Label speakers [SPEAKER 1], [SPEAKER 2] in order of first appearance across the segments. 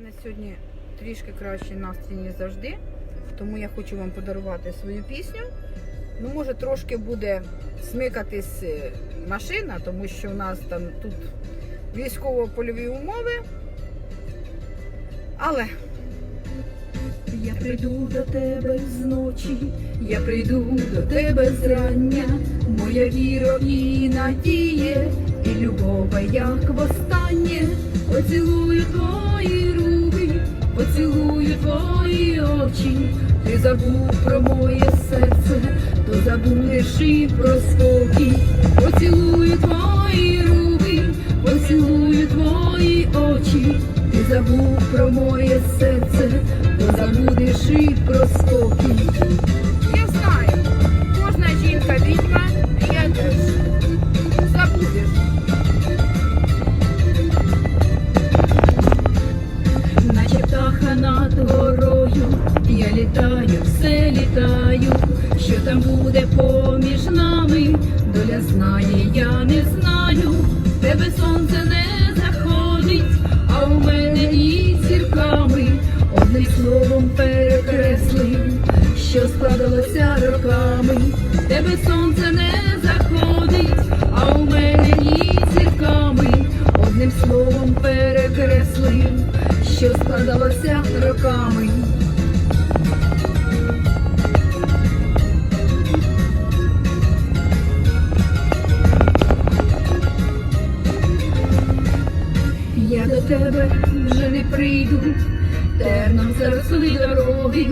[SPEAKER 1] мене сьогодні трішки кращий настрій, ніж завжди, тому я хочу вам подарувати свою пісню. Ну, може, трошки буде смикатись е, машина, тому що у нас там тут військово-польові умови. Але
[SPEAKER 2] Я прийду до тебе зночі, я прийду до тебе зрання, моя віра і надія, і любов, як востаннє, поцілую твої очі, ти забув про моє серце, то забудеш і про спокій, поцілую твої руки, поцілую твої очі, ти забув про моє серце, то забудеш і про спокій.
[SPEAKER 1] я знаю, кожна жінка відьма, я теж. Забудеш.
[SPEAKER 2] Наче птаха над горою, я літаю, все літаю, що там буде поміж нами, доля знає, я не знаю, тебе сонце не заходить, а у мене ні зірками, одним словом перекреслив, що складалося роками, тебе сонце не заходить, а у мене ні зірками, одним словом перекреслив, що складалося роками. До тебе вже не прийду, терном заросли дороги,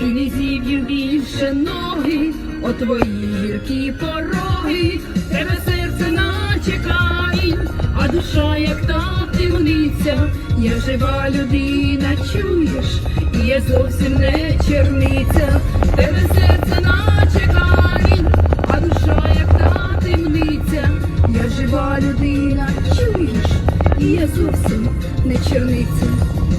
[SPEAKER 2] і не зіб'ю більше ноги, о твої гіркі пороги, тебе серце наче а душа, як та темниця, я жива людина, чуєш, і я зовсім не черниця, тебе серце наче камінь, а душа, як та темниця, я жива людина, я зовсім не черниця,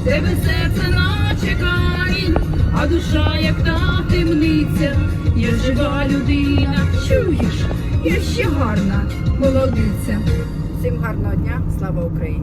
[SPEAKER 2] тебе серце наче камінь, а душа, як та темниця, я жива людина, чуєш, я ще гарна молодиця.
[SPEAKER 1] Всім гарного дня, слава Україні!